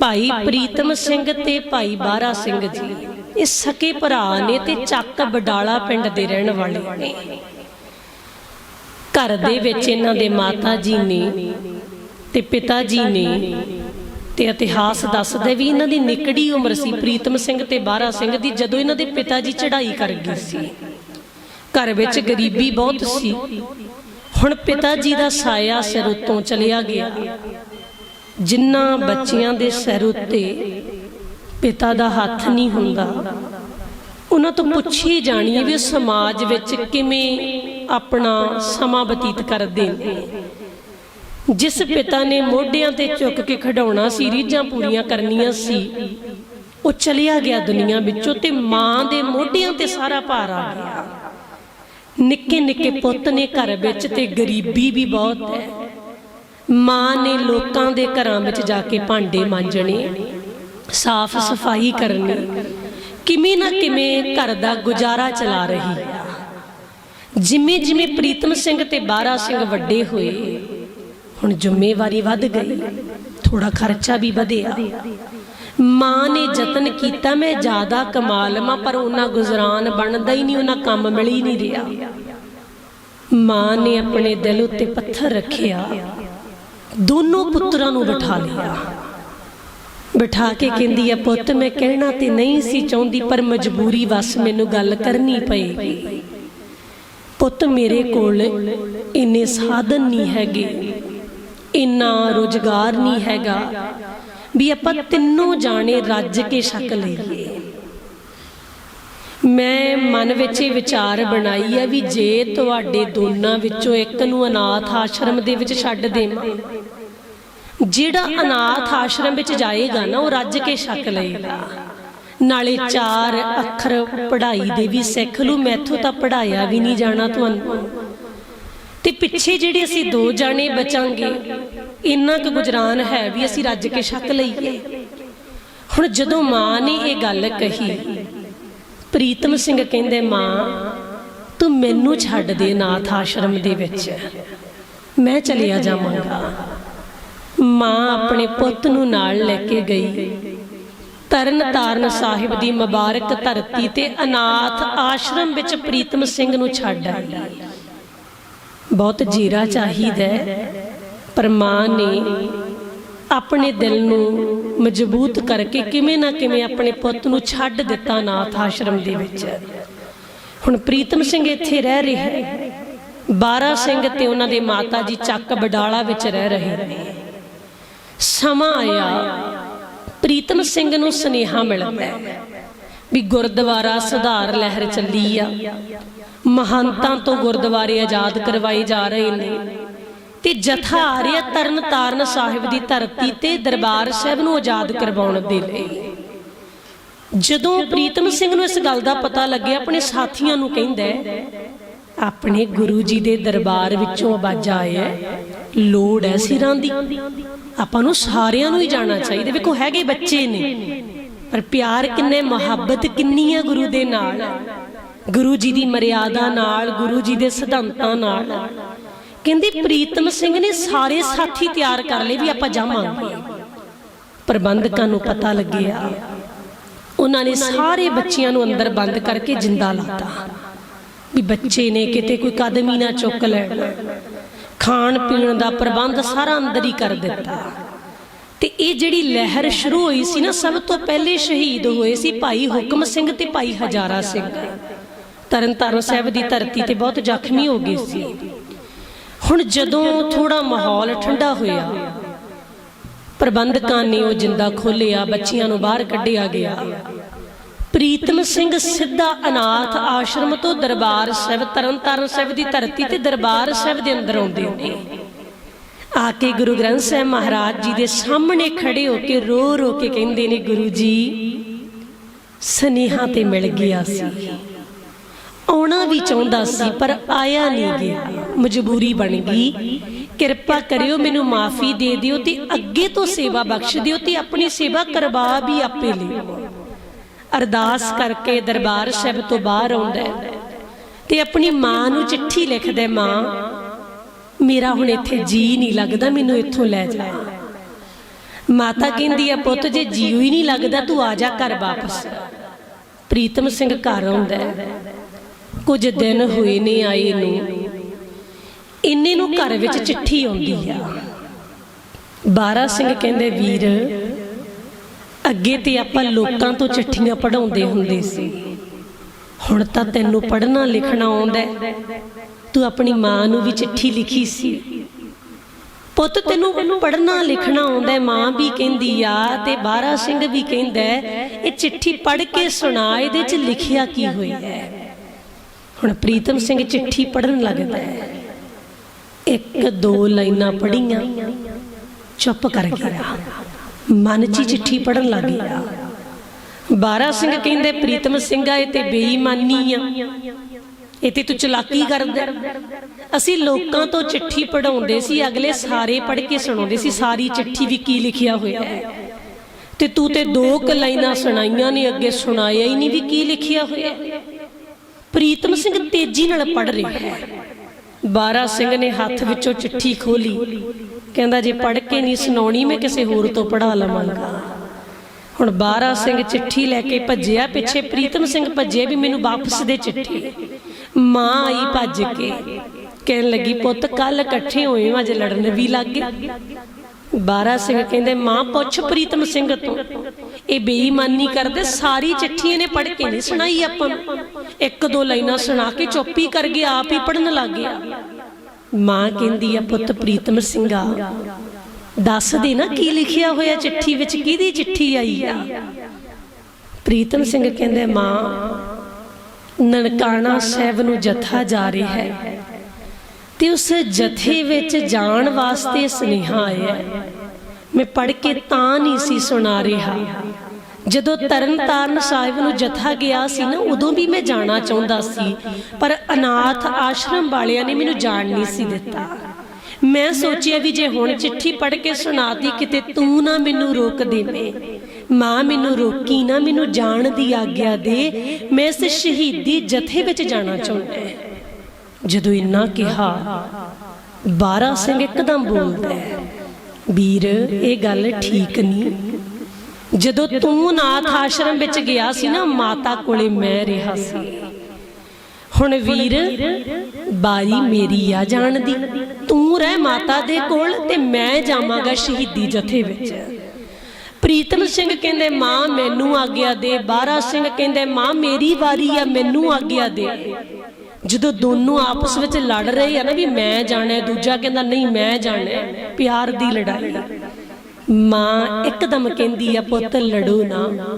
ਭਾਈ ਪ੍ਰੀਤਮ ਸਿੰਘ ਤੇ ਭਾਈ ਬਾਰਾ ਸਿੰਘ ਜੀ। ਇਹ ਸਕੇ ਭਰਾ ਨੇ ਤੇ ਚੱਕ ਬਡਾਲਾ ਪਿੰਡ ਦੇ ਰਹਿਣ ਵਾਲੇ ਨੇ। ਘਰ ਦੇ ਵਿੱਚ ਇਹਨਾਂ ਦੇ ਮਾਤਾ ਜੀ ਨੇ ਤੇ ਪਿਤਾ ਜੀ ਨੇ ਤੇ ਇਤਿਹਾਸ ਦੱਸਦਾ ਵੀ ਇਹਨਾਂ ਦੀ ਨਿਕੜੀ ਉਮਰ ਸੀ ਪ੍ਰੀਤਮ ਸਿੰਘ ਤੇ ਬਾਰਾ ਸਿੰਘ ਦੀ, ਜਦੋਂ ਇਹਨਾਂ ਦੇ ਪਿਤਾ ਜੀ ਚੜ੍ਹਾਈ ਕਰ ਗਏ ਸੀ। ਘਰ ਵਿੱਚ ਗਰੀਬੀ ਬਹੁਤ ਸੀ। ਹੁਣ ਪਿਤਾ ਜੀ ਦਾ ਸਾਇਆ ਸਿਰ ਉਤੋਂ ਚਲਿਆ ਗਿਆ। ਜਿਨ੍ਹਾਂ ਬੱਚਿਆਂ ਦੇ ਸਿਰ ਉੱਤੇ ਪਿਤਾ ਦਾ ਹੱਥ ਨਹੀਂ ਹੁੰਦਾ, ਉਹਨਾਂ ਤੋਂ ਪੁੱਛੀ ਜਾਣੀ ਵੀ ਸਮਾਜ ਵਿੱਚ ਕਿਵੇਂ ਆਪਣਾ ਸਮਾਂ ਬਤੀਤ ਕਰਦੇ ਨੇ। ਜਿਸ ਪਿਤਾ ਨੇ ਮੋਢਿਆਂ ਤੇ ਚੁੱਕ ਕੇ ਖਡਾਉਣਾ ਸੀ, ਰੀਝਾਂ ਪੂਰੀਆਂ ਕਰਨੀਆਂ ਸੀ, ਉਹ ਚਲਿਆ ਗਿਆ ਦੁਨੀਆ ਵਿੱਚੋਂ ਤੇ ਮਾਂ ਦੇ ਮੋਢਿਆਂ ਤੇ ਸਾਰਾ ਭਾਰ ਆ ਗਿਆ। ਨਿੱਕੇ ਨਿੱਕੇ ਪੁੱਤ ਨੇ ਘਰ ਵਿੱਚ ਤੇ ਗਰੀਬੀ ਵੀ ਬਹੁਤ ਹੈ। ਮਾਂ ਨੇ ਲੋਕਾਂ ਦੇ ਘਰਾਂ ਵਿੱਚ ਜਾ ਕੇ ਭਾਂਡੇ ਮਾਂਜਣੇ, ਸਾਫ਼ ਸਫ਼ਾਈ ਕਰਨੀ। ਕਿਵੇਂ ਨਾ ਕਿਵੇਂ ਘਰ ਦਾ ਗੁਜ਼ਾਰਾ ਚਲਾ ਰਹੀ। ਜਿਵੇਂ ਜਿਵੇਂ ਪ੍ਰੀਤਮ ਸਿੰਘ ਤੇ ਬਾਰਾ ਸਿੰਘ ਵੱਡੇ ਹੋਏ, ਹੁਣ ਜ਼ਿੰਮੇਵਾਰੀ ਵੱਧ ਗਈ। ਥੋੜਾ ਖਰਚਾ ਵੀ ਵਧਿਆ। ਮਾਂ ਨੇ ਯਤਨ ਕੀਤਾ, ਮੈਂ ਜ਼ਿਆਦਾ ਕਮਾ ਲਵਾਂ, ਪਰ ਉਹਨਾਂ ਗੁਜ਼ਰਾਨ ਬਣਦਾ ਹੀ ਨਹੀਂ, ਉਹਨਾਂ ਕੰਮ ਮਿਲ ਹੀ ਨਹੀਂ ਰਿਹਾ। ਮਾਂ ਨੇ ਆਪਣੇ ਦਿਲ ਉੱਤੇ ਪੱਥਰ ਰੱਖਿਆ। ਦੋਨੋਂ ਪੁੱਤਰਾਂ ਨੂੰ ਬਿਠਾ ਲਿਆ। ਬਿਠਾ ਕੇ ਕਹਿੰਦੀ ਆ ਪੁੱਤ, ਮੈਂ ਕਹਿਣਾ ਤੇ ਨਹੀਂ ਸੀ ਚਾਹੁੰਦੀ, ਪਰ ਮਜਬੂਰੀ ਵਸ ਮੈਨੂੰ ਗੱਲ ਕਰਨੀ ਪਈ ਪੁੱਤ, ਮੇਰੇ ਕੋਲ ਇੰਨੇ ਸਾਧਨ ਨਹੀਂ ਹੈਗੇ, ਇੰਨਾ ਰੋਜ਼ਗਾਰ ਨਹੀਂ ਹੈਗਾ, ਵੀ ਆਪਾਂ ਤਿੰਨੋਂ ਜਾਣੇ ਰੱਜ ਕੇ ਛਕ ਲਈਏ। ਮੈਂ ਮਨ ਵਿੱਚ ਇਹ ਵਿਚਾਰ ਬਣਾਈ ਹੈ ਵੀ ਜੇ ਤੁਹਾਡੇ ਦੋਨਾਂ ਵਿੱਚੋਂ ਇੱਕ ਨੂੰ ਅਨਾਥ ਆਸ਼ਰਮ ਦੇ ਵਿੱਚ ਛੱਡ ਦੇਵਾਂ, ਜਿਹੜਾ ਅਨਾਥ ਆਸ਼ਰਮ ਵਿੱਚ ਜਾਏਗਾ ਨਾ, ਉਹ ਰੱਜ ਕੇ ਛੱਕ ਲਏਗਾ। ਨਾਲੇ ਚਾਰ ਅੱਖਰ ਪੜ੍ਹਾਈ ਦੇ ਵੀ ਸਿੱਖ ਲੂ ਮੈਥੋਂ ਤਾਂ ਪੜਾਇਆ ਵੀ ਨਹੀਂ ਜਾਣਾ ਤੁਹਾਨੂੰ। ਤੇ ਪਿੱਛੇ ਜਿਹੜੇ ਅਸੀਂ ਦੋ ਜਾਣੇ ਬਚਾਂਗੇ, ਇੰਨਾ ਕੁ ਗੁਜਰਾਨ ਹੈ ਵੀ ਅਸੀਂ ਰੱਜ ਕੇ ਛੱਕ ਲਈਏ। ਹੁਣ ਜਦੋਂ ਮਾਂ ਨੇ ਇਹ ਗੱਲ ਕਹੀ ਪ੍ਰੀਤਮ ਸਿੰਘ ਕਹਿੰਦੇ, ਮਾਂ, ਤੂੰ ਮੈਨੂੰ ਛੱਡ ਦੇ ਨਾਥ ਆਸ਼ਰਮ ਦੇ ਵਿੱਚ। ਮੈਂ ਚਲਿਆ ਜਾਵਾਂਗਾ। ਮਾਂ ਆਪਣੇ ਪੁੱਤ ਨੂੰ ਨਾਲ ਲੈ ਕੇ ਗਈ। ਤਰਨ ਤਾਰਨ ਸਾਹਿਬ ਦੀ ਮੁਬਾਰਕ ਧਰਤੀ ਤੇ ਅਨਾਥ ਆਸ਼ਰਮ ਵਿੱਚ ਪ੍ਰੀਤਮ ਸਿੰਘ ਨੂੰ ਛੱਡ ਆਈ। ਬਹੁਤ ਜੀਰਾ ਚਾਹੀਦਾ ਪਰ ਮਾਂ ਨੇ ਆਪਣੇ ਦਿਲ ਨੂੰ ਮਜ਼ਬੂਤ ਕਰਕੇ ਕਿਵੇਂ ਨਾ ਕਿਵੇਂ ਆਪਣੇ ਪੁੱਤ ਨੂੰ ਛੱਡ ਦਿੱਤਾ ਨਾਥ ਆਸ਼ਰਮ ਦੇ ਵਿੱਚ। ਹੁਣ ਪ੍ਰੀਤਮ ਸਿੰਘ ਇੱਥੇ ਰਹਿ ਰਿਹਾ ਹੈ ਬਾਰਾ ਸਿੰਘ ਤੇ ਉਹਨਾਂ ਦੇ ਮਾਤਾ ਜੀ ਚੱਕ ਬਡਾਲਾ ਵਿੱਚ ਰਹਿ ਰਹੇ ਨੇ। ਸਮਾਂ ਆਇਆ, ਪ੍ਰੀਤਮ ਸਿੰਘ ਨੂੰ ਸੁਨੇਹਾ ਮਿਲਦਾ ਵੀ ਗੁਰਦੁਆਰਾ ਸੁਧਾਰ ਲਹਿਰ ਚੱਲੀ ਆ। ਮਹੰਤਾਂ ਤੋਂ ਗੁਰਦੁਆਰੇ ਆਜ਼ਾਦ ਕਰਵਾਏ ਜਾ ਰਹੇ ਨੇ। ਤੇ ਜਥਾ ਆ ਰਿਹਾ ਤਰਨ ਤਾਰਨ ਸਾਹਿਬ ਦੀ ਧਰਤੀ ਤੇ ਦਰਬਾਰ ਸਾਹਿਬ ਨੂੰ ਆਜ਼ਾਦ ਕਰਵਾਉਣ ਦੇ ਲਈ। ਜਦੋਂ ਪ੍ਰੀਤਮ ਸਿੰਘ ਨੂੰ ਇਸ ਗੱਲ ਦਾ ਪਤਾ ਲੱਗਿਆ, ਆਪਣੇ ਸਾਥੀਆਂ ਨੂੰ ਕਹਿੰਦਾ, ਆਪਣੇ ਗੁਰੂ ਜੀ ਦੇ ਦਰਬਾਰ ਵਿੱਚੋਂ ਆਵਾਜ਼ਾਂ ਆਇਆ ਲੋੜ ਹੈ ਸਿਰਾਂ ਦੀ। ਆਪਾਂ ਨੂੰ ਸਾਰਿਆਂ ਨੂੰ ਹੀ ਜਾਣਾ ਚਾਹੀਦਾ। ਵੇਖੋ, ਹੈਗੇ ਬੱਚੇ ਨੇ, ਪਰ ਪਿਆਰ ਕਿੰਨੇ, ਮੁਹੱਬਤ ਕਿੰਨੀ ਹੈ ਗੁਰੂ ਦੇ ਨਾਲ। ਗੁਰੂ ਜੀ ਦੀ ਮਰਿਆਦਾ ਨਾਲ, ਗੁਰੂ ਜੀ ਦੇ ਸਿਧਾਂਤਾਂ ਨਾਲ। ਕਹਿੰਦੇ ਪ੍ਰੀਤਮ ਸਿੰਘ ਨੇ ਸਾਰੇ ਸਾਥੀ ਤਿਆਰ ਕਰ ਲਏ ਵੀ ਆਪਾਂ ਜਾਵਾਂਗੇ ਪ੍ਰਬੰਧਕਾਂ ਨੂੰ ਪਤਾ ਲੱਗਿਆ। ਉਹਨਾਂ ਨੇ ਸਾਰੇ ਬੱਚਿਆਂ ਨੂੰ ਅੰਦਰ ਬੰਦ ਕਰਕੇ ਜਿੰਦਾ ਲਾਤਾ। ਵੀ ਬੱਚੇ ਨੇ ਕਿਤੇ ਕੋਈ ਕਦਮ ਹੀ ਨਾ ਚੁੱਕ ਲੈਣ। ਖਾਣ ਪੀਣ ਦਾ ਪ੍ਰਬੰਧ ਸਾਰਾ ਅੰਦਰ ਹੀ ਕਰ ਦਿੱਤਾ। ਤੇ ਇਹ ਜਿਹੜੀ ਲਹਿਰ ਸ਼ੁਰੂ ਹੋਈ ਸੀ ਨਾ, ਸਭ ਤੋਂ ਪਹਿਲੇ ਸ਼ਹੀਦ ਹੋਏ ਸੀ ਭਾਈ ਹੁਕਮ ਸਿੰਘ ਤੇ ਭਾਈ ਹਜ਼ਾਰਾ ਸਿੰਘ। ਤਰਨਤਾਰਨ ਸਾਹਿਬ ਦੀ ਧਰਤੀ ਤੇ ਬਹੁਤ ਜ਼ਖਮੀ ਹੋ ਗਏ ਸੀ। ਹੁਣ ਜਦੋਂ ਥੋੜਾ ਮਾਹੌਲ ਠੰਡਾ ਹੋਇਆ, ਪ੍ਰਬੰਧਕਾਂ ਨੇ ਉਹ ਜਿੰਦਾ ਖੋਲਿਆ ਬੱਚਿਆਂ ਨੂੰ ਬਾਹਰ ਕੱਢਿਆ ਗਿਆ। ਪ੍ਰੀਤਮ ਸਿੰਘ ਸਿੱਧਾ ਅਨਾਥ ਆਸ਼ਰਮ ਤੋਂ ਦਰਬਾਰ ਸਾਹਿਬ, ਤਰਨਤਾਰਨ ਸਾਹਿਬ ਦੀ ਧਰਤੀ ਤੇ ਦਰਬਾਰ ਸਾਹਿਬ ਦੇ ਅੰਦਰ ਆਉਂਦੇ ਨੇ। ਆ ਕੇ ਗੁਰੂ ਗ੍ਰੰਥ ਸਾਹਿਬ ਮਹਾਰਾਜ ਜੀ ਦੇ ਸਾਹਮਣੇ ਖੜੇ ਹੋ ਕੇ ਰੋ ਰੋ ਕੇ ਕਹਿੰਦੇ ਨੇ, ਗੁਰੂ ਜੀ, ਸਨੇਹਾ ਤੇ ਮਿਲ ਗਿਆ ਸੀ। ਆਉਣਾ ਵੀ ਚਾਹੁੰਦਾ ਸੀ ਪਰ ਆਇਆ ਨਹੀਂ ਗਿਆ ਮਜਬੂਰੀ ਬਣ ਗਈ। ਕਿਰਪਾ ਕਰਿਓ, ਮੈਨੂੰ ਮਾਫੀ ਦੇ ਦਿਓ ਤੇ ਅੱਗੇ ਤੋਂ ਸੇਵਾ ਬਖਸ਼ ਦਿਓ ਤੇ ਆਪਣੀ ਸੇਵਾ ਕਰਵਾ ਵੀ ਆਪੇ ਲਿਓ ਅਰਦਾਸ ਕਰਕੇ ਦਰਬਾਰ ਸਾਹਿਬ ਤੋਂ ਬਾਹਰ ਆਉਂਦਾ ਤੇ ਆਪਣੀ ਮਾਂ ਨੂੰ ਚਿੱਠੀ ਲਿਖਦਾ ਮਾਂ, ਮੇਰਾ ਹੁਣ ਇੱਥੇ ਜੀ ਨਹੀਂ ਲੱਗਦਾ, ਮੈਨੂੰ ਇੱਥੋਂ ਲੈ ਜਾ। ਮਾਤਾ ਕਹਿੰਦੀ ਆ ਪੁੱਤ, ਜੇ ਜੀਉ ਹੀ ਨਹੀਂ ਲੱਗਦਾ, ਤੂੰ ਆ ਜਾ ਘਰ ਵਾਪਸ। ਪ੍ਰੀਤਮ ਸਿੰਘ ਘਰ ਆਉਂਦਾ ਕੁਝ ਦਿਨ ਹੋਏ ਨੇ। ਆਏ ਨੂੰ ਇੰਨੇ ਨੂੰ ਘਰ ਵਿੱਚ ਚਿੱਠੀ ਆਉਂਦੀ ਆ। ਬਾਰਾ ਸਿੰਘ ਕਹਿੰਦੇ ਵੀਰ ਅੱਗੇ ਤੇ ਆਪਾਂ ਲੋਕਾਂ ਤੋਂ ਚਿੱਠੀਆਂ ਪੜਾਉਂਦੇ ਹੁੰਦੇ ਸੀ। ਹੁਣ ਤਾਂ ਤੈਨੂੰ ਪੜ੍ਹਨਾ ਲਿਖਣਾ ਆਉਂਦਾ। ਤੂੰ ਆਪਣੀ ਮਾਂ ਨੂੰ ਵੀ ਚਿੱਠੀ ਲਿਖੀ ਸੀ। ਪੁੱਤ ਤੈਨੂੰ ਪੜ੍ਹਨਾ ਲਿਖਣਾ ਆਉਂਦਾ ਮਾਂ ਵੀ ਕਹਿੰਦੀ ਆ ਤੇ ਬਾਰਾ ਸਿੰਘ ਵੀ ਕਹਿੰਦਾ ਇਹ ਚਿੱਠੀ ਪੜ੍ਹ ਕੇ ਸੁਣਾ ਇਹਦੇ 'ਚ ਲਿਖਿਆ ਕੀ ਹੋਇਆ ਹੈ? ਹੁਣ ਪ੍ਰੀਤਮ ਸਿੰਘ ਚਿੱਠੀ ਪੜ੍ਹਨ ਲੱਗਦਾ ਹੈ। ਇੱਕ ਦੋ ਲਾਈਨਾਂ ਪੜ੍ਹੀਆਂ, ਚੁੱਪ ਕਰ ਗਿਆ। ਮਨ 'ਚ ਚਿੱਠੀ ਪੜ੍ਹਨ ਲੱਗ ਗਿਆ। ਬਾਰਾ ਸਿੰਘ ਕਹਿੰਦੇ, ਪ੍ਰੀਤਮ ਸਿੰਘਾ, ਇਹ ਤੇ ਬੇਈਮਾਨੀ ਆ। ਇਹ ਤੇ ਤੂੰ ਚਲਾਕੀ ਕਰਦਾ ਅਸੀਂ ਲੋਕਾਂ ਤੋਂ ਚਿੱਠੀ ਪੜਾਉਂਦੇ ਸੀ, ਅਗਲੇ ਸਾਰੇ ਪੜ੍ਹ ਕੇ ਸੁਣਾਉਂਦੇ ਸੀ, ਸਾਰੀ ਚਿੱਠੀ ਵੀ ਕੀ ਲਿਖਿਆ ਹੋਇਆ ਹੈ। ਤੇ ਤੂੰ ਤੇ ਦੋ ਕੁ ਲਾਈਨਾਂ ਸੁਣਾਈਆਂ ਨੇ, ਅੱਗੇ ਸੁਣਾਇਆ ਹੀ ਨਹੀਂ ਵੀ ਕੀ ਲਿਖਿਆ ਹੋਇਆ ਪ੍ਰੀਤਮ ਸਿੰਘ ਤੇਜ਼ੀ ਨਾਲ ਪੜ੍ਹ ਰਿਹਾ ਹੈ। ਬਾਰਾ ਸਿੰਘ ਨੇ ਹੱਥ ਵਿੱਚੋਂ ਚਿੱਠੀ ਖੋਲੀ ਕਹਿੰਦਾ, ਜੇ ਪੜ੍ਹ ਕੇ ਨਹੀਂ ਸੁਣਾਉਣੀ, ਮੈਂ ਕਿਸੇ ਹੋਰ ਤੋਂ ਪੜ੍ਹਾ ਲਵਾਂਗਾ। ਹੁਣ ਬਾਰਾ ਸਿੰਘ ਚਿੱਠੀ ਲੈ ਕੇ ਭੱਜਿਆ। ਪਿੱਛੇ ਪ੍ਰੀਤਮ ਸਿੰਘ ਭੱਜੇ ਵੀ ਮੈਨੂੰ ਵਾਪਸ ਦੇ ਚਿੱਠੀ। ਮਾਂ ਆਈ ਭੱਜ ਕੇ। ਕਹਿਣ ਲੱਗੀ, ਪੁੱਤ ਕੱਲ ਇਕੱਠੇ ਹੋਏ ਅੱਜ ਲੜਨ ਵੀ ਲੱਗ ਗਏ। ਬਾਰਾ ਸਿੰਘ ਕਹਿੰਦੇ, ਮਾਂ, ਪੁੱਛ ਪ੍ਰੀਤਮ ਸਿੰਘ ਤੋਂ। ਇਹ ਬੇਈਮਾਨੀ ਕਰਦੇ, ਸਾਰੀ ਚਿੱਠੀ ਇਹਨੇ ਪੜ੍ਹ ਕੇ ਨਹੀਂ ਸੁਣਾਈ ਆਪਾਂ। ਇੱਕ ਦੋ ਲਾਈਨਾਂ ਸੁਣਾ ਕੇ ਚੁੱਪ ਕਰ ਗਿਆ ਆਪ ਹੀ ਪੜਨ ਲੱਗ ਗਿਆ ਮਾਂ ਕਹਿੰਦੀ ਆ, ਪੁੱਤ ਪ੍ਰੀਤਮ ਸਿੰਘਾ, ਦੱਸ ਦੇ ਨਾ ਕੀ ਲਿਖਿਆ ਹੋਇਆ ਚਿੱਠੀ ਵਿੱਚ, ਕਿਹਦੀ ਚਿੱਠੀ ਆਈ ਆ? ਪ੍ਰੀਤਮ ਸਿੰਘ ਕਹਿੰਦੇ, ਮਾਂ, ਨਨਕਾਣਾ ਸਾਹਿਬ ਨੂੰ ਜਥਾ ਜਾ ਰਿਹਾ ਹੈ ਤੇ ਉਸ ਜਥੇ ਵਿੱਚ ਜਾਣ ਵਾਸਤੇ ਸੁਨੇਹਾ ਆਇਆ ਹੈ। ਮੈਂ ਪੜ੍ਹ ਕੇ ਤਾਂ ਨਹੀਂ ਸੀ ਸੁਣਾ ਰਿਹਾ। ਜਦੋਂ ਤਰਨਤਾਰਨ ਸਾਹਿਬ ਨੂੰ ਜਥਾ ਗਿਆ ਸੀ ਨਾ ਉਦੋਂ ਵੀ ਮੈਂ ਜਾਣਾ ਚਾਹੁੰਦਾ ਸੀ ਪਰ ਅਨਾਥ ਆਸ਼ਰਮ ਵਾਲਿਆਂ ਨੇ ਮੈਨੂੰ ਜਾਣ ਨਹੀਂ ਸੀ ਦਿੱਤਾ। ਮੈਂ ਸੋਚਿਆ ਵੀ ਜੇ ਹੁਣ ਚਿੱਠੀ ਪੜ੍ਹ ਕੇ ਸੁਣਾਤੀ ਕਿਤੇ ਤੂੰ ਨਾ ਮੈਨੂੰ ਰੋਕ ਦੇਵੇਂ। ਮਾਂ ਮੈਨੂੰ ਰੋਕੀ ਨਾ ਮੈਨੂੰ ਜਾਣ ਦੀ ਆਗਿਆ ਦੇ। ਮੈਂ ਇਸ ਸ਼ਹੀਦੀ ਜਥੇ ਵਿੱਚ ਜਾਣਾ ਚਾਹੁੰਦਾ ਜਦੋਂ ਇੰਨਾ ਕਿਹਾ ਬਾਰਾ ਸਿੰਘ ਇੱਕਦਮ ਬੋਲਦਾ ਹੈ, ਵੀਰ, ਇਹ ਗੱਲ ਠੀਕ ਨਹੀਂ। ਜਦੋਂ ਤੂੰ ਨਾਥ ਆਸ਼ਰਮ ਵਿੱਚ ਗਿਆ ਸੀ ਨਾ, ਮਾਤਾ ਕੋਲੇ ਮੈਂ ਰਿਹਾ ਸੀ। ਹੁਣ ਵੀਰ, ਬਾਰੀ ਮੇਰੀ ਆ ਜਾਣ ਦੀ। ਤੂੰ ਰਹਿ ਮਾਤਾ ਦੇ ਕੋਲ ਤੇ ਮੈਂ ਜਾਵਾਂਗਾ ਸ਼ਹੀਦੀ ਜਥੇ ਵਿੱਚ। ਪ੍ਰੀਤਮ ਸਿੰਘ ਕਹਿੰਦੇ, ਮਾਂ, ਮੈਨੂੰ ਆਗਿਆ ਦੇ। ਬਾਰਾ ਸਿੰਘ ਕਹਿੰਦੇ, ਮਾਂ, ਮੇਰੀ ਵਾਰੀ ਆ, ਮੈਨੂੰ ਆਗਿਆ ਦੇ। ਜਦੋਂ ਦੋਨੋਂ ਆਪਸ ਵਿੱਚ ਲੜ ਰਹੇ ਆ ਨਾ ਵੀ ਮੈਂ ਜਾਣਾ ਦੂਜਾ ਕਹਿੰਦਾ ਨਹੀਂ, ਮੈਂ ਜਾਣਾ ਪਿਆਰ ਦੀ ਲੜਾਈ। ਮਾਂ ਇੱਕਦਮ ਕਹਿੰਦੀ ਆ, ਪੁੱਤ, ਲੜੋ ਨਾ।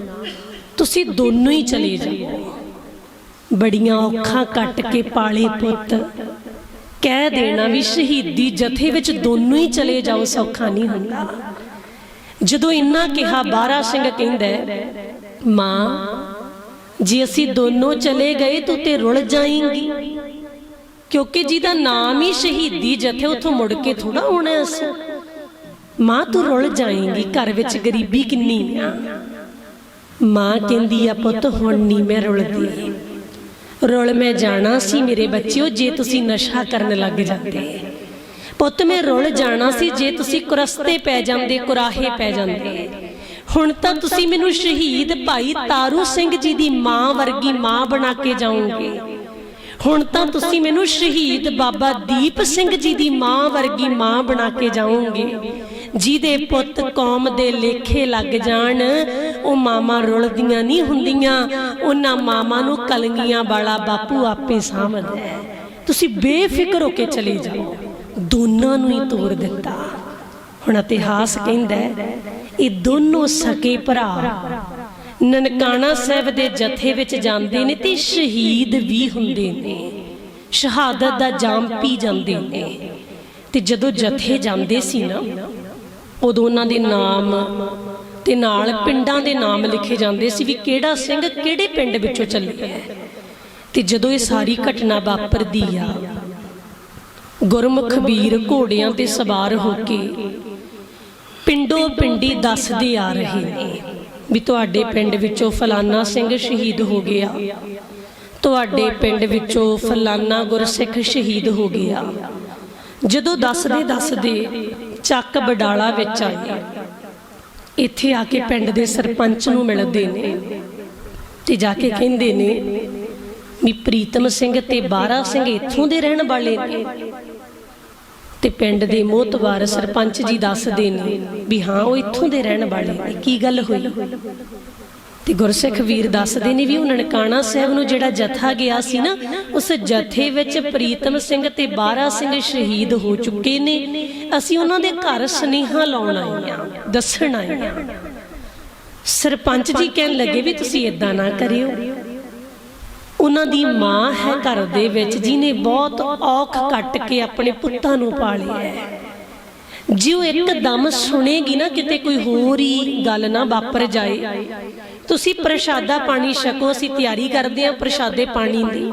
ਤੁਸੀਂ ਦੋਨੋਂ ਹੀ ਚਲੇ ਜਾਓ। ਬੜੀਆਂ ਔਖਾਂ ਕੱਟ ਕੇ ਪਾਲੇ ਪੁੱਤ। ਕਹਿ ਦੇਣਾ ਵੀ ਸ਼ਹੀਦੀ ਜਥੇ ਵਿੱਚ ਦੋਨੋਂ ਹੀ ਚਲੇ ਜਾਓ, ਸੌਖਾ ਨਹੀਂ ਹੁੰਦਾ। ਜਦੋਂ ਇੰਨਾ ਕਿਹਾ, ਬਾਰਾ ਸਿੰਘ ਕਹਿੰਦਾ ਮਾਂ ਜੇ ਅਸੀਂ ਦੋਨੋਂ ਚਲੇ ਗਏ ਤੂੰ ਤੇ ਰੁਲ ਜਾਏਂਗੀ। ਕਿਉਂਕਿ ਜਿਹਦਾ ਨਾਮ ਹੀ ਸ਼ਹੀਦੀ ਜਥੇ, ਉਥੋਂ ਮੁੜ ਕੇ ਥੋੜਾ ਆਉਣਾ ਅਸੀਂ। ਮਾਂ, ਤੂੰ ਰੁਲ ਜਾਏਂਗੀ, ਘਰ ਵਿੱਚ ਗਰੀਬੀ ਕਿੰਨੀ ਆ। ਮਾਂ ਕਹਿੰਦੀ ਆ, ਪੁੱਤ, ਹੁਣ ਨਹੀਂ ਮੈਂ ਰੁਲਦੀ। ਰੁਲ ਮੈਂ ਜਾਣਾ ਸੀ ਮੇਰੇ ਬੱਚਿਓ, ਜੇ ਤੁਸੀਂ ਨਸ਼ਾ ਕਰਨ ਲੱਗ ਜਾਂਦੇ। ਪੁੱਤ, ਮੈਂ ਰੁਲ ਜਾਣਾ ਸੀ ਜੇ ਤੁਸੀਂ ਕੁਰਸਤੇ ਪੈ ਜਾਂਦੇ, ਕੁਰਾਹੇ ਪੈ ਜਾਂਦੇ। ਹੁਣ ਤਾਂ ਤੁਸੀਂ ਮੈਨੂੰ ਸ਼ਹੀਦ ਭਾਈ ਤਾਰੂ ਸਿੰਘ ਜੀ ਦੀ ਮਾਂ ਵਰਗੀ ਮਾਂ ਬਣਾ ਕੇ ਜਾਓਗੇ। ਹੁਣ ਤਾਂ ਤੁਸੀਂ ਮੈਨੂੰ ਸ਼ਹੀਦ ਬਾਬਾ ਦੀਪ ਸਿੰਘ ਜੀ ਦੀ ਮਾਂ ਵਰਗੀ ਮਾਂ ਬਣਾ ਕੇ ਜਾਓਗੇ। ਜਿਹਦੇ ਪੁੱਤ ਕੌਮ ਦੇ ਲੇਖੇ ਲੱਗ ਜਾਣ ਉਹ ਮਾਮਾ ਰੁਲਦੀਆਂ ਨਹੀਂ ਹੁੰਦੀਆਂ। ਉਹਨਾਂ ਮਾਮਾ ਨੂੰ ਕਲੰਗੀਆਂ ਵਾਲਾ ਬਾਪੂ ਆਪੇ ਸਾਂਭਦਾ ਤੁਸੀਂ ਬੇਫਿਕਰ ਹੋ ਕੇ ਚਲੇ ਜਾਓ। ਦੋਨਾਂ ਨੂੰ ਹੀ ਤੋੜ ਦਿੱਤਾ। ਹੁਣ ਇਤਿਹਾਸ ਕਹਿੰਦਾ ਇਹ ਦੋਨੋਂ ਸਕੇ ਭਰਾ। ਨਨਕਾਣਾ ਸਾਹਿਬ ਦੇ ਜਥੇ ਵਿੱਚ ਜਾਂਦੇ ਨੇ ਤੇ ਸ਼ਹੀਦ ਵੀ ਹੁੰਦੇ ਨੇ। ਸ਼ਹਾਦਤ ਦਾ ਜਾਮ ਪੀ ਜਾਂਦੇ ਨੇ। ਤੇ ਜਦੋਂ ਜਥੇ ਜਾਂਦੇ ਸੀ ਨਾ, ਉਦੋਂ ਉਹਨਾਂ ਦੇ ਨਾਮ ਤੇ ਨਾਲ ਪਿੰਡਾਂ ਦੇ ਨਾਮ ਲਿਖੇ ਜਾਂਦੇ ਸੀ ਵੀ ਕਿਹੜਾ ਸਿੰਘ ਕਿਹੜੇ ਪਿੰਡ ਵਿੱਚੋਂ ਚੱਲਿਆ ਤੇ ਜਦੋਂ ਇਹ ਸਾਰੀ ਘਟਨਾ ਵਾਪਰਦੀ ਆ, ਗੁਰਮੁਖ ਵੀਰ ਘੋੜਿਆਂ ਤੇ ਸਵਾਰ ਹੋ ਕੇ ਪਿੰਡੋਂ ਪਿੰਡੀ ਦੱਸਦੇ ਆ ਰਹੇ ਨੇ ਵੀ ਤੁਹਾਡੇ ਪਿੰਡ ਵਿੱਚੋਂ ਫਲਾਨਾ ਸਿੰਘ ਸ਼ਹੀਦ ਹੋ ਗਿਆ। ਤੁਹਾਡੇ ਪਿੰਡ ਵਿੱਚੋਂ ਫਲਾਨਾ ਗੁਰਸਿੱਖ ਸ਼ਹੀਦ ਹੋ ਗਿਆ। ਜਦੋਂ ਦੱਸਦੇ ਦੱਸਦੇ ਚੱਕ ਬਡਾਲਾ ਵਿੱਚ ਆਏ। ਇੱਥੇ ਆ ਕੇ ਪਿੰਡ ਦੇ ਸਰਪੰਚ ਨੂੰ ਮਿਲਦੇ ਨੇ ਤੇ ਜਾ ਕੇ ਕਹਿੰਦੇ ਨੇ ਵੀ ਪ੍ਰੀਤਮ ਸਿੰਘ ਤੇ ਬਾਰਾ ਸਿੰਘ ਇੱਥੋਂ ਦੇ ਰਹਿਣ ਵਾਲੇ ਨੇ। ਤੇ ਪਿੰਡ ਦੇ ਮੋਹਤਵਾਰ ਸਰਪੰਚ ਜੀ ਦੱਸਦੇ ਨੇ ਵੀ ਹਾਂ, ਉਹ ਇੱਥੋਂ ਦੇ ਰਹਿਣ ਵਾਲੇ ਨੇ। ਕੀ ਗੱਲ ਹੋਈ? ਤੇ ਗੁਰਸਿੱਖ ਵੀਰ ਦੱਸਦੇ ਨੇ ਵੀ ਉਹ ਨਨਕਾਣਾ ਸਾਹਿਬ ਨੂੰ ਜਿਹੜਾ ਜਥਾ ਗਿਆ ਸੀ ਨਾ, ਉਸ ਜਥੇ ਵਿੱਚ ਪ੍ਰੀਤਮ ਸਿੰਘ ਤੇ ਬਾਰਾ ਸਿੰਘ ਸ਼ਹੀਦ ਹੋ ਚੁੱਕੇ ਨੇ। ਅਸੀਂ ਉਹਨਾਂ ਦੇ ਘਰ ਸੁਨੇਹਾ ਲਾਉਣ ਆਏ ਆ ਦੱਸਣ ਆਏ ਆ ਸਰਪੰਚ ਜੀ ਕਹਿਣ ਲੱਗੇ ਵੀ ਤੁਸੀਂ ਇਦਾਂ ਨਾ ਕਰਿਓ। ਉਹਨਾਂ ਦੀ ਮਾਂ ਹੈ ਘਰ ਦੇ ਵਿੱਚ, ਜਿਹਨੇ ਬਹੁਤ ਔਖ ਕੱਟ ਕੇ ਆਪਣੇ ਪੁੱਤਾਂ ਨੂੰ ਪਾਲਿਆ ਹੈ। ਜੇ ਉਹ ਇੱਕਦਮ ਸੁਣੇਗੀ ਨਾ ਕਿਤੇ ਕੋਈ ਹੋਰ ਹੀ ਗੱਲ ਨਾ ਵਾਪਰ ਜਾਏ। ਤੁਸੀਂ ਪ੍ਰਸ਼ਾਦਾ ਪਾਣੀ ਛਕੋ, ਅਸੀਂ ਤਿਆਰੀ ਕਰਦੇ ਹਾਂ ਪ੍ਰਸ਼ਾਦੇ ਪਾਣੀ ਦੀ।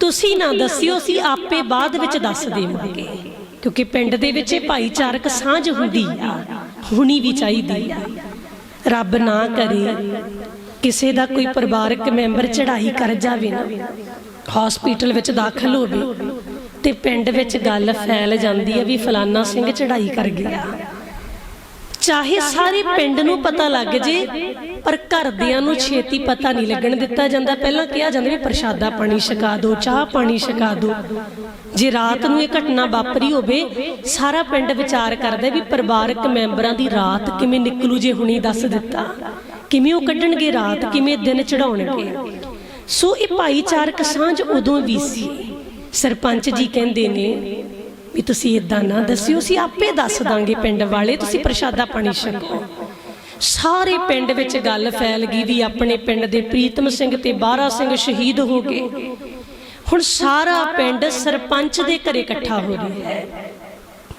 ਤੁਸੀਂ ਨਾ ਦੱਸਿਓ, ਅਸੀਂ ਆਪੇ ਬਾਅਦ ਵਿੱਚ ਦੱਸ ਦੇਵਾਂਗੇ। ਕਿਉਂਕਿ ਪਿੰਡ ਦੇ ਵਿੱਚ ਇਹ ਭਾਈਚਾਰਕ ਸਾਂਝ ਹੁੰਦੀ ਆ, ਹੁਣੀ ਵੀ ਚਾਹੀਦੀ ਆ। ਰੱਬ ਨਾ ਕਰੇ ਕਿਸੇ ਦਾ ਕੋਈ ਪਰਿਵਾਰਕ ਮੈਂਬਰ ਚੜਾਈ ਕਰ ਜਾਵੇ ਨਾ ਹਸਪੀਟਲ ਵਿੱਚ ਦਾਖਲ ਹੋਵੇ ਤੇ ਪਿੰਡ ਵਿੱਚ ਗੱਲ ਫੈਲ ਜਾਂਦੀ ਹੈ ਵੀ ਫਲਾਨਾ ਸਿੰਘ ਚੜ੍ਹਾਈ ਕਰ ਗਿਆ। ਚਾਹੇ ਸਾਰੇ ਪਿੰਡ ਨੂੰ ਪਤਾ ਲੱਗ ਜੇ, ਪਰ ਘਰਦਿਆਂ ਨੂੰ ਛੇਤੀ ਪਤਾ ਨਹੀਂ ਲੱਗਣ ਦਿੱਤਾ ਜਾਂਦਾ। ਪਹਿਲਾਂ ਕਿਹਾ ਜਾਂਦਾ ਵੀ ਪ੍ਰਸ਼ਾਦਾ ਪਾਣੀ ਛਕਾ ਦਿਓ ਚਾਹ ਪਾਣੀ ਛਕਾ ਦਿਓ ਜੇ ਰਾਤ ਨੂੰ ਇਹ ਘਟਨਾ ਵਾਪਰੀ ਹੋਵੇ, ਸਾਰਾ ਪਿੰਡ ਵਿਚਾਰ ਕਰਦਾ ਵੀ ਪਰਿਵਾਰਕ ਮੈਂਬਰਾਂ ਦੀ ਰਾਤ ਕਿਵੇਂ ਨਿਕਲੂ ਜੇ ਹੁਣੀ ਦੱਸ ਦਿੱਤਾ। ਕਿਵੇਂ ਉਹ ਕੱਢਣਗੇ ਰਾਤ? ਕਿਵੇਂ ਦਿਨ ਚੜਾਉਣਗੇ ਸੋ ਇਹ ਭਾਈਚਾਰਕ ਸਾਂਝ ਉਦੋਂ ਵੀ ਸੀ। ਸਰਪੰਚ ਜੀ ਕਹਿੰਦੇ ਨੇ ਵੀ ਤੁਸੀਂ ਇਦਾਂ ਨਾ ਦੱਸਿਓ ਅਸੀਂ ਆਪੇ ਦੱਸ ਦਾਂਗੇ ਪਿੰਡ ਵਾਲੇ ਤੁਸੀਂ ਪ੍ਰਸ਼ਾਦਾ ਪਾਣੀ ਛਕੋ। ਸਾਰੇ ਪਿੰਡ ਵਿੱਚ ਗੱਲ ਫੈਲ ਗਈ ਵੀ ਆਪਣੇ ਪਿੰਡ ਦੇ ਪ੍ਰੀਤਮ ਸਿੰਘ ਤੇ ਬਾਰਾ ਸਿੰਘ ਸ਼ਹੀਦ ਹੋ ਗਏ। ਹੁਣ ਸਾਰਾ ਪਿੰਡ ਸਰਪੰਚ ਦੇ ਘਰੇ ਇਕੱਠਾ ਹੋ ਰਿਹਾ ਹੈ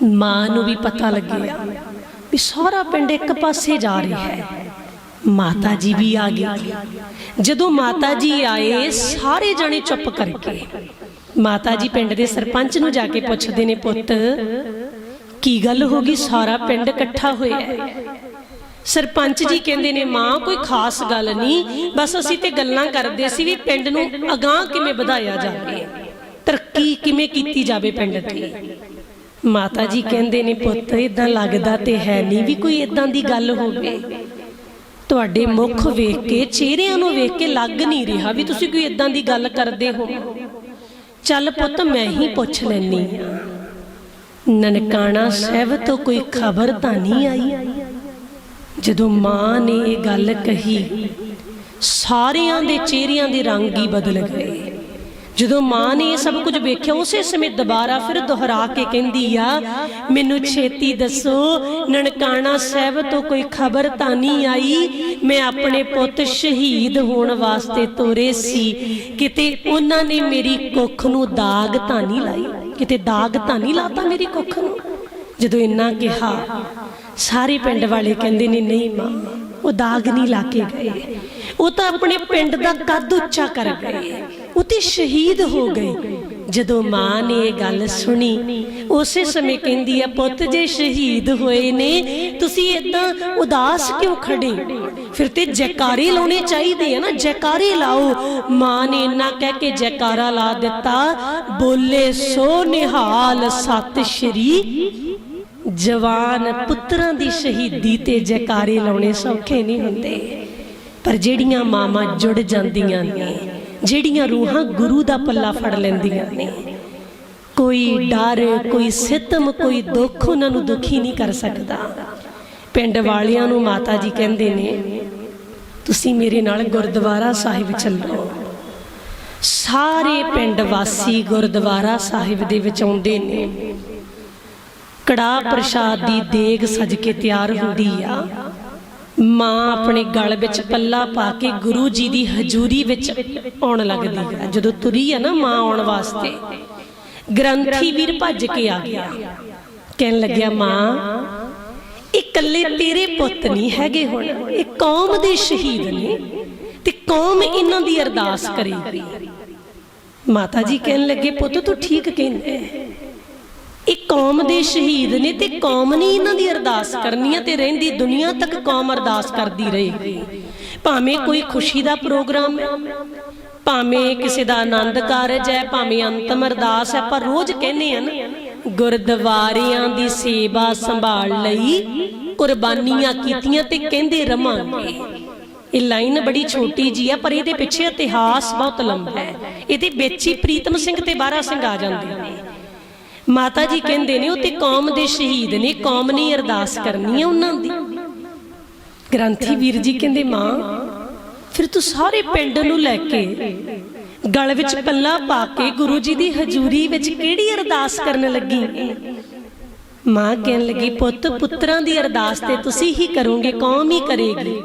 ਮਾਂ ਨੂੰ ਵੀ ਪਤਾ ਲੱਗਿਆ ਵੀ ਸਾਰਾ ਪਿੰਡ ਇੱਕ ਪਾਸੇ ਜਾ ਰਿਹਾ ਹੈ। ਮਾਤਾ ਜੀ ਵੀ ਆ ਗਈ ਜਦੋਂ ਮਾਤਾ ਜੀ ਆਏ, ਸਾਰੇ ਜਣੇ ਚੁੱਪ ਕਰਕੇ। ਮਾਤਾ ਜੀ ਪਿੰਡ ਦੇ ਸਰਪੰਚ ਨੂੰ ਜਾ ਕੇ ਪੁੱਛਦੇ ਨੇ, ਪੁੱਤ, ਕੀ ਗੱਲ ਹੋ ਗਈ? ਸਾਰਾ ਪਿੰਡ ਇਕੱਠਾ ਹੋਇਆ ਸਰਪੰਚ ਜੀ ਕਹਿੰਦੇ ਨੇ, ਮਾਂ, ਕੋਈ ਖਾਸ ਗੱਲ ਨਹੀਂ। ਬਸ ਅਸੀਂ ਤੇ ਗੱਲਾਂ ਕਰਦੇ ਸੀ ਵੀ ਪਿੰਡ ਨੂੰ ਅਗਾਹ ਕਿਵੇਂ ਵਧਾਇਆ ਜਾਵੇ। ਤਰੱਕੀ ਕਿਵੇਂ ਕੀਤੀ ਜਾਵੇ ਪਿੰਡ ਦੀ? ਮਾਤਾ ਜੀ ਕਹਿੰਦੇ ਨੇ, ਪੁੱਤ ਇਦਾਂ ਲੱਗਦਾ ਤੇ ਹੈ ਨਹੀਂ ਵੀ ਕੋਈ ਇਦਾਂ ਦੀ ਗੱਲ ਹੋਵੇ। ਤੁਹਾਡੇ ਮੁਖ ਵੇਖ ਕੇ ਚਿਹਰਿਆਂ ਨੂੰ ਵੇਖ ਕੇ ਲੱਗ ਨਹੀਂ ਰਿਹਾ ਵੀ ਤੁਸੀਂ ਕੋਈ ਇਦਾਂ ਦੀ ਗੱਲ ਕਰਦੇ ਹੋ। ਚੱਲ ਪੁੱਤ ਮੈਂ ਹੀ ਪੁੱਛ ਲੈਣੀ ਆ ਨਨਕਾਣਾ ਸਾਹਿਬ ਤੋਂ ਕੋਈ ਖਬਰ ਤਾਂ ਨਹੀਂ ਆਈ? ਜਦੋਂ ਮਾਂ ਨੇ ਇਹ ਗੱਲ ਕਹੀ ਸਾਰਿਆਂ ਦੇ ਚਿਹਰਿਆਂ ਦੇ ਰੰਗ ਹੀ ਬਦਲ ਗਏ। ਜਦੋਂ ਮਾਂ ਨੇ ਇਹ ਸਭ ਕੁਝ ਵੇਖਿਆ, ਉਸੇ ਸਮੇਂ ਦੁਬਾਰਾ ਫਿਰ ਦੁਹਰਾ ਕੇ ਕਹਿੰਦੀ ਆ, ਮੈਨੂੰ ਛੇਤੀ ਦੱਸੋ, ਨਨਕਾਣਾ ਸਾਹਿਬ ਤੋਂ ਕੋਈ ਖਬਰ ਤਾਂ ਨਹੀਂ ਆਈ? ਮੈਂ ਆਪਣੇ ਪੁੱਤ ਸ਼ਹੀਦ ਹੋਣ ਵਾਸਤੇ ਤੋਰੇ ਸੀ। ਕਿਤੇ ਉਹਨਾਂ ਨੇ ਮੇਰੀ ਕੁੱਖ ਨੂੰ ਦਾਗ ਤਾਂ ਨਹੀਂ ਲਾਈ? ਕਿਤੇ ਦਾਗ ਤਾਂ ਨਹੀਂ ਲਾਤਾ ਮੇਰੀ ਕੁੱਖ ਨੂੰ? ਜਦੋਂ ਇੰਨਾ ਕਿਹਾ, ਸਾਰੇ ਪਿੰਡ ਵਾਲੇ ਕਹਿੰਦੇ ਨੇ, ਨਹੀਂ ਮਾਂ, ਉਹ ਦਾਗ ਨਹੀਂ ਲਾ ਕੇ ਗਏ। ਉਹ ਤਾਂ ਆਪਣੇ ਪਿੰਡ ਦਾ ਕੱਦ ਉੱਚਾ ਕਰ ਗਏ। ਉਹ ਤੇ ਸ਼ਹੀਦ ਹੋ ਗਏ ਜਦੋਂ ਮਾਂ ਨੇ ਇਹ ਗੱਲ ਸੁਣੀ, ਉਸੇ ਸਮੇਂ ਕਹਿੰਦੀ ਆ, ਪੁੱਤ, ਜੇ ਸ਼ਹੀਦ ਹੋਏ ਨੇ, ਤੁਸੀਂ ਇਦਾਂ ਉਦਾਸ ਕਿਉਂ ਖੜੇ? ਫਿਰ ਤੇ ਜੈਕਾਰੇ ਲਾਉਣੇ ਚਾਹੀਦੇ ਆ ਨਾ, ਜੈਕਾਰੇ ਲਾਓ। ਮਾਂ ਨੇ ਇੰਨਾ ਕਹਿ ਕੇ ਜੈਕਾਰਾ ਲਾ ਦਿੱਤਾ, ਬੋਲੇ, ਸੋ ਨਿਹਾਲ ਸਤਿ ਸ਼੍ਰੀ ਜਵਾਨ ਪੁੱਤਰਾਂ ਦੀ ਸ਼ਹੀਦੀ ਤੇ ਜੈਕਾਰੇ ਲਾਉਣੇ ਸੌਖੇ ਨਹੀਂ ਹੁੰਦੇ। ਪਰ ਜਿਹੜੀਆਂ ਮਾਵਾਂ ਜੁੜ ਜਾਂਦੀਆਂ ਨੇ ਜਿਹੜੀਆਂ ਰੂਹਾਂ ਗੁਰੂ ਦਾ ਪੱਲਾ ਫੜ ਲੈਂਦੀਆਂ ਨੇ। ਕੋਈ ਡਰ, ਕੋਈ ਸਿਤਮ ਕੋਈ ਦੁੱਖ ਉਹਨਾਂ ਨੂੰ ਦੁਖੀ ਨਹੀਂ ਕਰ ਸਕਦਾ। ਪਿੰਡ ਵਾਲਿਆਂ ਨੂੰ ਮਾਤਾ ਜੀ ਕਹਿੰਦੇ ਨੇ, ਤੁਸੀਂ ਮੇਰੇ ਨਾਲ ਗੁਰਦੁਆਰਾ ਸਾਹਿਬ ਚੱਲੋ। ਸਾਰੇ ਪਿੰਡ ਵਾਸੀ ਗੁਰਦੁਆਰਾ ਸਾਹਿਬ ਦੇ ਵਿੱਚ ਆਉਂਦੇ ਨੇ। ਕੜਾ ਪ੍ਰਸ਼ਾਦ ਦੀ ਦੇਗ ਸਜ ਕੇ ਤਿਆਰ ਹੁੰਦੀ ਆ। ਮਾਂ ਆਪਣੇ ਗਲ ਵਿੱਚ ਪੱਲਾ ਪਾ ਕੇ ਗੁਰੂ ਜੀ ਦੀ ਹਜ਼ੂਰੀ ਵਿੱਚ ਆਉਣ ਲੱਗਦੀ ਹੈ। ਜਦੋਂ ਤੁਰੀ ਆ ਨਾ ਮਾਂ ਆਉਣ ਵਾਸਤੇ, ਗ੍ਰੰਥੀ ਵੀਰ ਭੱਜ ਕੇ ਆ ਗਿਆ। ਕਹਿਣ ਲੱਗਿਆ, ਮਾਂ, ਇਹ ਇਕੱਲੇ ਤੇਰੇ ਪੁੱਤ ਨਹੀਂ ਹੈਗੇ ਹੁਣ। ਇਹ ਕੌਮ ਦੇ ਸ਼ਹੀਦ ਨੇ ਤੇ ਕੌਮ ਇਹਨਾਂ ਦੀ ਅਰਦਾਸ ਕਰੇਗੀ। ਮਾਤਾ ਜੀ ਕਹਿਣ ਲੱਗੇ, ਪੁੱਤ ਤੂੰ ਠੀਕ ਕਹਿੰਦੇ। ਇਹ ਕੌਮ ਦੇ ਸ਼ਹੀਦ ਨੇ ਤੇ ਕੌਮ ਨੇ ਇਹਨਾਂ ਦੀ ਅਰਦਾਸ ਕਰਨੀ ਹੈ ਤੇ ਰਹਿੰਦੀ ਦੁਨੀਆ ਤੱਕ ਕੌਮ ਅਰਦਾਸ ਕਰਦੀ ਰਹੇ। ਭਾਵੇਂ ਕੋਈ ਖੁਸ਼ੀ ਦਾ ਪ੍ਰੋਗਰਾਮ ਹੈ ਭਾਵੇਂ ਕਿਸੇ ਦਾ ਆਨੰਦ ਕਾਰਜ ਹੈ, ਭਾਵੇਂ ਅੰਤਮ ਅਰਦਾਸ ਹੈ, ਪਰ ਰੋਜ਼ ਕਹਿੰਦੇ ਆ ਨਾ ਗੁਰਦੁਆਰਿਆਂ ਦੀ ਸੇਵਾ ਸੰਭਾਲ ਲਈ ਕੁਰਬਾਨੀਆਂ ਕੀਤੀਆਂ ਤੇ ਕਹਿੰਦੇ ਰਵਾਂਗੇ। ਇਹ ਲਾਈਨ ਬੜੀ ਛੋਟੀ ਜੀ ਆ, ਪਰ ਇਹਦੇ ਪਿੱਛੇ ਇਤਿਹਾਸ ਬਹੁਤ ਲੰਬਾ ਹੈ। ਇਹਦੇ ਵਿੱਚ ਹੀ ਪ੍ਰੀਤਮ ਸਿੰਘ ਤੇ ਬਾਰਾ ਸਿੰਘ ਆ ਜਾਂਦੇ ਨੇ। ਮਾਤਾ ਜੀ ਕਹਿੰਦੇ ਨੇ ਉਹ ਤੇ ਕੌਮ ਦੇ ਸ਼ਹੀਦ ਨੇ ਕੌਮ ਨੇ ਅਰਦਾਸ ਕਰਨੀ ਹੈ ਉਹਨਾਂ ਦੀ। ਗ੍ਰੰਥੀ ਵੀਰ ਜੀ ਕਹਿੰਦੇ ਮਾਂ ਫਿਰ ਤੂੰ ਸਾਰੇ ਪਿੰਡ ਨੂੰ ਲੈ ਕੇ ਗਲ ਵਿੱਚ ਪੱਲਾ ਪਾ ਕੇ ਗੁਰੂ ਜੀ ਦੀ ਹਜ਼ੂਰੀ ਵਿੱਚ ਕਿਹੜੀ ਅਰਦਾਸ ਕਰਨ ਲੱਗੀ? ਮਾਂ ਕਹਿਣ ਲੱਗੀ ਪੁੱਤ ਪੁੱਤਰਾਂ ਦੀ ਅਰਦਾਸ ਤੇ ਤੁਸੀਂ ਹੀ ਕਰੋਗੇ ਕੌਮ ਹੀ ਕਰੇਗੀ।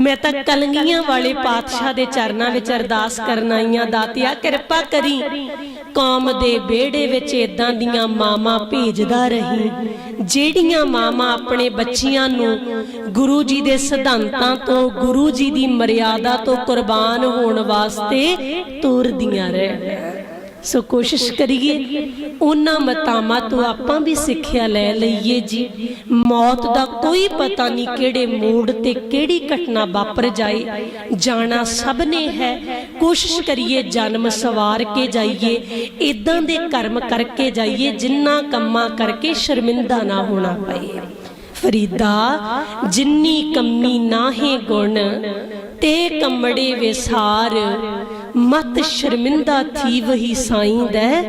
ਮੈਂ ਤਾਂ ਕਲੰਗੀਆਂ ਵਾਲੇ ਪਾਤਸ਼ਾਹ ਦੇ ਚਰਨਾਂ ਵਿੱਚ ਅਰਦਾਸ ਕਰਨ ਆਈਆਂ ਦਾਤਿਆ ਕਿਰਪਾ ਕਰੀ। ਕੌਮ ਦੇ ਵਿਹੜੇ ਵਿੱਚ ਇਦਾਂ ਦੀਆਂ ਮਾਵਾਂ ਭੇਜਦਾ ਰਹੀ। ਜਿਹੜੀਆਂ ਮਾਵਾਂ ਆਪਣੇ ਬੱਚਿਆਂ ਨੂੰ ਗੁਰੂ ਜੀ ਦੇ ਸਿਧਾਂਤਾਂ ਤੋਂ, ਗੁਰੂ ਜੀ ਦੀ ਮਰਿਆਦਾ ਤੋਂ ਕੁਰਬਾਨ ਹੋਣ ਵਾਸਤੇ ਤੋਰਦੀਆਂ ਰਹਿਣ। ਸੋ ਕੋਸ਼ਿਸ਼ ਕਰੀਏ, ਉਹਨਾਂ ਮਤਾਵਾਂ ਤੋਂ ਆਪਾਂ ਵੀ ਸਿੱਖਿਆ ਲੈ ਲਈਏ ਜੀ। ਮੌਤ ਦਾ ਕੋਈ ਪਤਾ ਨਹੀਂ ਕਿਹੜੇ ਮੂਡ ਤੇ ਕਿਹੜੀ ਘਟਨਾ ਵਾਪਰ ਜਾਏ। ਜਾਣਾ ਸਭ ਨੇ ਹੈ। ਕੋਸ਼ਿਸ਼ ਕਰੀਏ ਜਨਮ ਸਵਾਰ ਕੇ ਜਾਈਏ। ਇਦਾਂ ਦੇ ਕਰਮ ਕਰਕੇ ਜਾਈਏ, ਜਿੰਨਾ ਕੰਮਾਂ ਕਰਕੇ ਸ਼ਰਮਿੰਦਾ ਨਾ ਹੋਣਾ ਪਏ। ਫਰੀਦਾ, ਜਿੰਨੀ ਕੰਮੀ ਨਾਹੇ ਗੁਣ, ਤੇ ਕੰਮੜੇ ਵਿਸਾਰ ਮਤ ਸ਼ਰਮਿੰਦਾ ਥੀ ਵਹੀ ਸਾਈਂ ਦਾ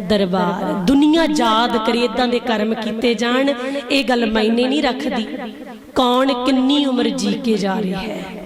ਦਰਬਾਰ, ਦੁਨੀਆ ਯਾਦ ਕਰੇ ਇਦਾਂ ਦੇ ਕਰਮ ਕੀਤੇ ਜਾਣ, ਇਹ ਗੱਲ ਮਾਇਨੇ ਨਹੀਂ ਰੱਖਦੀ। ਕੌਣ ਕਿੰਨੀ ਉਮਰ ਜੀ ਕੇ ਜਾ ਰਿਹਾ ਹੈ?